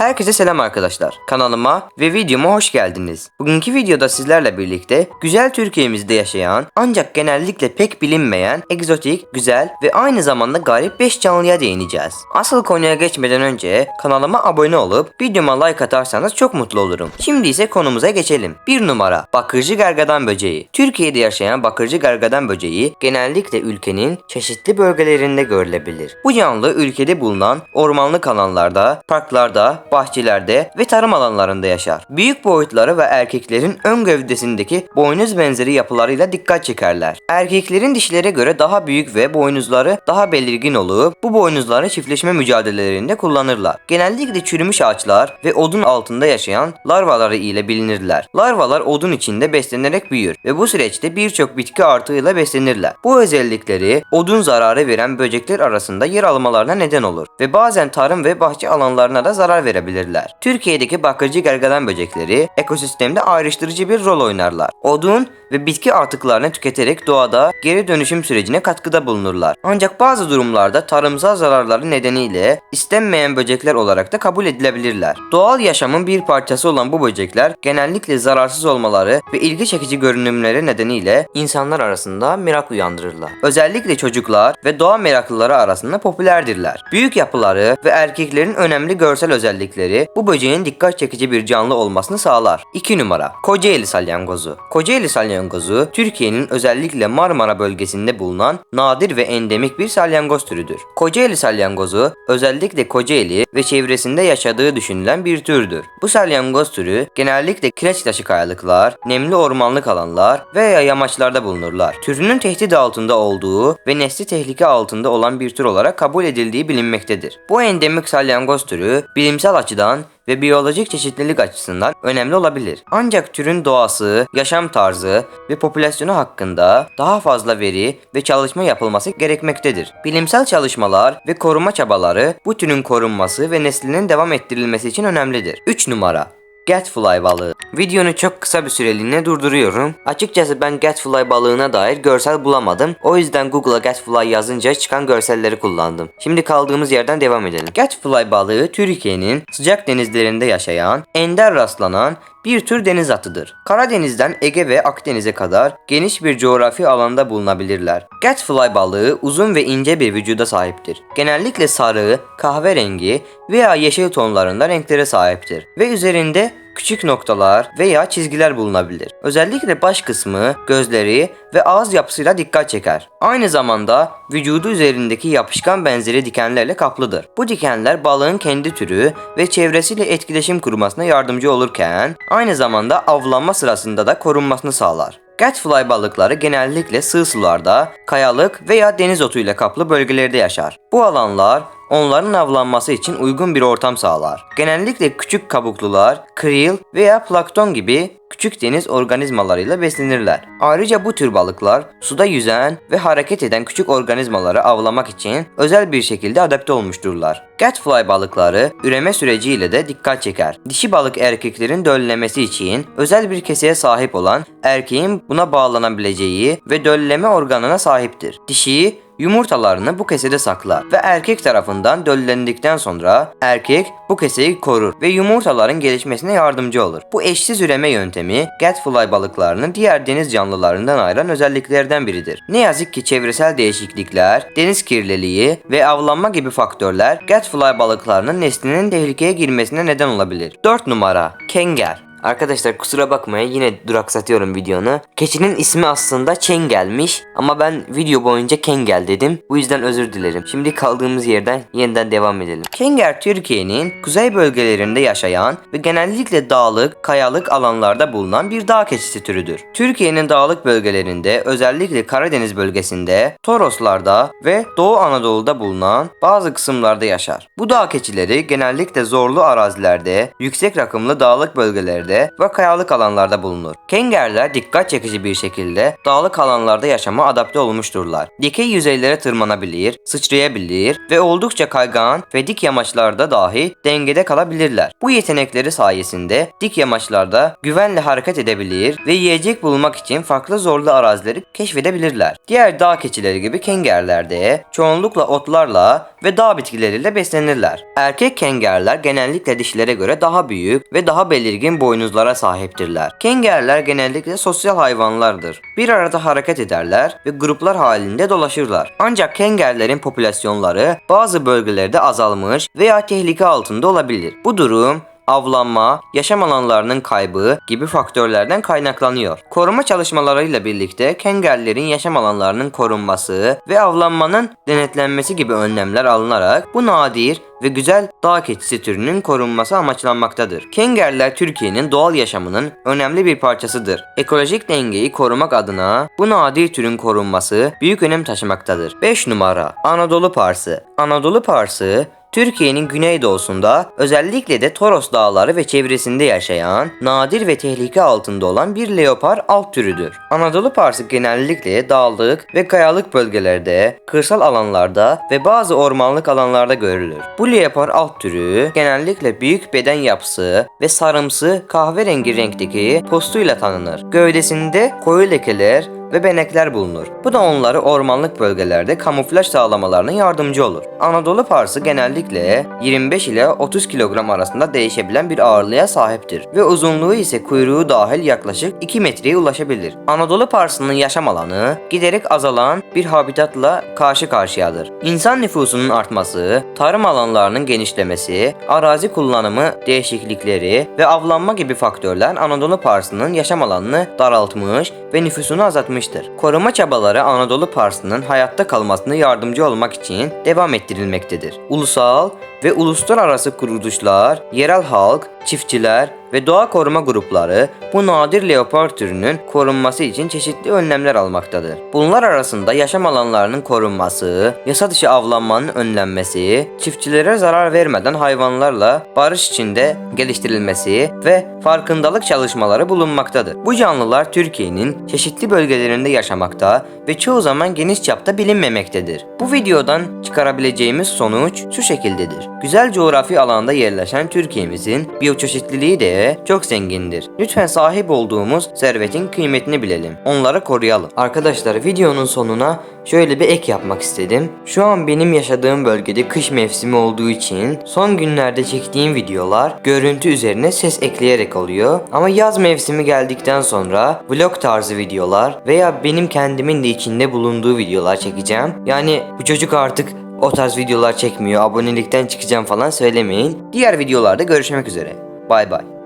Herkese selam arkadaşlar. Kanalıma ve videoma hoş geldiniz. Bugünkü videoda sizlerle birlikte güzel Türkiye'mizde yaşayan ancak genellikle pek bilinmeyen egzotik, güzel ve aynı zamanda garip 5 canlıya değineceğiz. Asıl konuya geçmeden önce kanalıma abone olup videoma like atarsanız çok mutlu olurum. Şimdi ise konumuza geçelim. 1 numara Bakırcı Gargadan Böceği. Türkiye'de yaşayan Bakırcı Gargadan Böceği genellikle ülkenin çeşitli bölgelerinde görülebilir. Bu canlı ülkede bulunan ormanlık alanlarda, parklarda, bahçelerde ve tarım alanlarında yaşar. Büyük boyutları ve erkeklerin ön gövdesindeki boynuz benzeri yapılarıyla dikkat çekerler. Erkeklerin dişlere göre daha büyük ve boynuzları daha belirgin olup bu boynuzları çiftleşme mücadelelerinde kullanırlar. Genellikle çürümüş ağaçlar ve odun altında yaşayan larvaları ile bilinirler. Larvalar odun içinde beslenerek büyür ve bu süreçte birçok bitki artığıyla beslenirler. Bu özellikleri odun zararı veren böcekler arasında yer almalarına neden olur ve bazen tarım ve bahçe alanlarına da zarar verebilirler. Türkiye'deki bakırcı gergedan böcekleri ekosistemde ayrıştırıcı bir rol oynarlar. Odun ve bitki artıklarını tüketerek doğada geri dönüşüm sürecine katkıda bulunurlar. Ancak bazı durumlarda tarımsal zararları nedeniyle istenmeyen böcekler olarak da kabul edilebilirler. Doğal yaşamın bir parçası olan bu böcekler genellikle zararsız olmaları ve ilgi çekici görünümleri nedeniyle insanlar arasında merak uyandırırlar. Özellikle çocuklar ve doğa meraklıları arasında popülerdirler. Büyük yapıları ve erkeklerin önemli görsel özellikleri bu böceğin dikkat çekici bir canlı olmasını sağlar. 2 numara Kocaeli salyangozu. Kocaeli salyangozu Türkiye'nin özellikle Marmara bölgesinde bulunan nadir ve endemik bir salyangoz türüdür. Kocaeli salyangozu özellikle Kocaeli ve çevresinde yaşadığı düşünülen bir türdür. Bu salyangoz türü genellikle kireç taşı kayalıklar, nemli ormanlık alanlar veya yamaçlarda bulunurlar. Türünün tehdit altında olduğu ve nesli tehlike altında olan bir tür olarak kabul edildiği bilinmektedir. Bu endemik salyangoz türü bilimsel açıdan ve biyolojik çeşitlilik açısından önemli olabilir. Ancak türün doğası, yaşam tarzı ve popülasyonu hakkında daha fazla veri ve çalışma yapılması gerekmektedir. Bilimsel çalışmalar ve koruma çabaları bu türün korunması ve neslinin devam ettirilmesi için önemlidir. 3 numara Gatfly balığı. Videonu çok kısa bir süreliğine durduruyorum. Açıkçası ben Gatfly balığına dair görsel bulamadım. O yüzden Google'a Gatfly yazınca çıkan görselleri kullandım. Şimdi kaldığımız yerden devam edelim. Gatfly balığı Türkiye'nin sıcak denizlerinde yaşayan, ender rastlanan bir tür deniz atıdır. Karadeniz'den Ege ve Akdeniz'e kadar geniş bir coğrafi alanda bulunabilirler. Gatfly balığı uzun ve ince bir vücuda sahiptir. Genellikle sarı, kahverengi veya yeşil tonlarında renklere sahiptir ve üzerinde küçük noktalar veya çizgiler bulunabilir. Özellikle baş kısmı, gözleri ve ağız yapısıyla dikkat çeker. Aynı zamanda vücudu üzerindeki yapışkan benzeri dikenlerle kaplıdır. Bu dikenler balığın kendi türü ve çevresiyle etkileşim kurmasına yardımcı olurken aynı zamanda avlanma sırasında da korunmasını sağlar. Gatfly balıkları genellikle sığ sularda, kayalık veya deniz otuyla kaplı bölgelerde yaşar. Bu alanlar onların avlanması için uygun bir ortam sağlar. Genellikle küçük kabuklular, krill veya plankton gibi küçük deniz organizmalarıyla beslenirler. Ayrıca bu tür balıklar suda yüzen ve hareket eden küçük organizmaları avlamak için özel bir şekilde adapte olmuşturlar. Gatfly balıkları üreme süreciyle de dikkat çeker. Dişi balık erkeklerin döllemesi için özel bir keseye sahip olan erkeğin buna bağlanabileceği ve dölleme organına sahiptir. Dişiyi yumurtalarını bu kesede saklar ve erkek tarafından döllendikten sonra erkek bu keseyi korur ve yumurtaların gelişmesine yardımcı olur. Bu eşsiz üreme yöntemi Gatfly balıklarını diğer deniz canlılarından ayıran özelliklerden biridir. Ne yazık ki çevresel değişiklikler, deniz kirliliği ve avlanma gibi faktörler Gatfly balıklarının neslinin tehlikeye girmesine neden olabilir. 4 numara Kenger Arkadaşlar kusura bakmayın yine duraksatıyorum videonu. Keçinin ismi aslında Çengel'miş ama ben video boyunca Kengel dedim. Bu yüzden özür dilerim. Şimdi kaldığımız yerden yeniden devam edelim. Kenger Türkiye'nin kuzey bölgelerinde yaşayan ve genellikle dağlık, kayalık alanlarda bulunan bir dağ keçisi türüdür. Türkiye'nin dağlık bölgelerinde özellikle Karadeniz bölgesinde, Toroslarda ve Doğu Anadolu'da bulunan bazı kısımlarda yaşar. Bu dağ keçileri genellikle zorlu arazilerde, yüksek rakımlı dağlık bölgelerde tepelerde ve kayalık alanlarda bulunur. Kengerler dikkat çekici bir şekilde dağlık alanlarda yaşama adapte olmuşturlar. Dikey yüzeylere tırmanabilir, sıçrayabilir ve oldukça kaygan ve dik yamaçlarda dahi dengede kalabilirler. Bu yetenekleri sayesinde dik yamaçlarda güvenle hareket edebilir ve yiyecek bulmak için farklı zorlu arazileri keşfedebilirler. Diğer dağ keçileri gibi kengerler de çoğunlukla otlarla ve dağ bitkileriyle beslenirler. Erkek kengerler genellikle dişilere göre daha büyük ve daha belirgin boynuzlara sahiptirler. Kengerler genellikle sosyal hayvanlardır. Bir arada hareket ederler ve gruplar halinde dolaşırlar. Ancak kengerlerin popülasyonları bazı bölgelerde azalmış veya tehlike altında olabilir. Bu durum avlanma, yaşam alanlarının kaybı gibi faktörlerden kaynaklanıyor. Koruma çalışmalarıyla birlikte kengerlerin yaşam alanlarının korunması ve avlanmanın denetlenmesi gibi önlemler alınarak bu nadir ve güzel dağ keçisi türünün korunması amaçlanmaktadır. Kengerler Türkiye'nin doğal yaşamının önemli bir parçasıdır. Ekolojik dengeyi korumak adına bu nadir türün korunması büyük önem taşımaktadır. 5 numara Anadolu Parsı Anadolu Parsı Türkiye'nin güneydoğusunda özellikle de Toros Dağları ve çevresinde yaşayan, nadir ve tehlike altında olan bir leopar alt türüdür. Anadolu parsı genellikle dağlık ve kayalık bölgelerde, kırsal alanlarda ve bazı ormanlık alanlarda görülür. Bu leopar alt türü genellikle büyük beden yapısı ve sarımsı kahverengi renkteki postuyla tanınır. Gövdesinde koyu lekeler ve benekler bulunur. Bu da onları ormanlık bölgelerde kamuflaj sağlamalarına yardımcı olur. Anadolu parsı genellikle 25 ile 30 kilogram arasında değişebilen bir ağırlığa sahiptir ve uzunluğu ise kuyruğu dahil yaklaşık 2 metreye ulaşabilir. Anadolu parsının yaşam alanı giderek azalan bir habitatla karşı karşıyadır. İnsan nüfusunun artması, tarım alanlarının genişlemesi, arazi kullanımı değişiklikleri ve avlanma gibi faktörler Anadolu parsının yaşam alanını daraltmış ve nüfusunu azaltmıştır. Koruma çabaları Anadolu parsının hayatta kalmasına yardımcı olmak için devam ettirilmektedir. Ulusal ve uluslararası kuruluşlar, yerel halk, çiftçiler ve doğa koruma grupları bu nadir leopar türünün korunması için çeşitli önlemler almaktadır. Bunlar arasında yaşam alanlarının korunması, yasa dışı avlanmanın önlenmesi, çiftçilere zarar vermeden hayvanlarla barış içinde geliştirilmesi ve farkındalık çalışmaları bulunmaktadır. Bu canlılar Türkiye'nin çeşitli bölgelerinde yaşamakta ve çoğu zaman geniş çapta bilinmemektedir. Bu videodan çıkarabileceğimiz sonuç şu şekildedir. Güzel coğrafi alanda yerleşen Türkiye'mizin biyoçeşitliliği de çok zengindir. Lütfen sahip olduğumuz servetin kıymetini bilelim. Onları koruyalım. Arkadaşlar videonun sonuna şöyle bir ek yapmak istedim. Şu an benim yaşadığım bölgede kış mevsimi olduğu için son günlerde çektiğim videolar görüntü üzerine ses ekleyerek oluyor. Ama yaz mevsimi geldikten sonra vlog tarzı videolar veya benim kendimin de içinde bulunduğu videolar çekeceğim. Yani bu çocuk artık o tarz videolar çekmiyor, abonelikten çıkacağım falan söylemeyin. Diğer videolarda görüşmek üzere. Bay bay.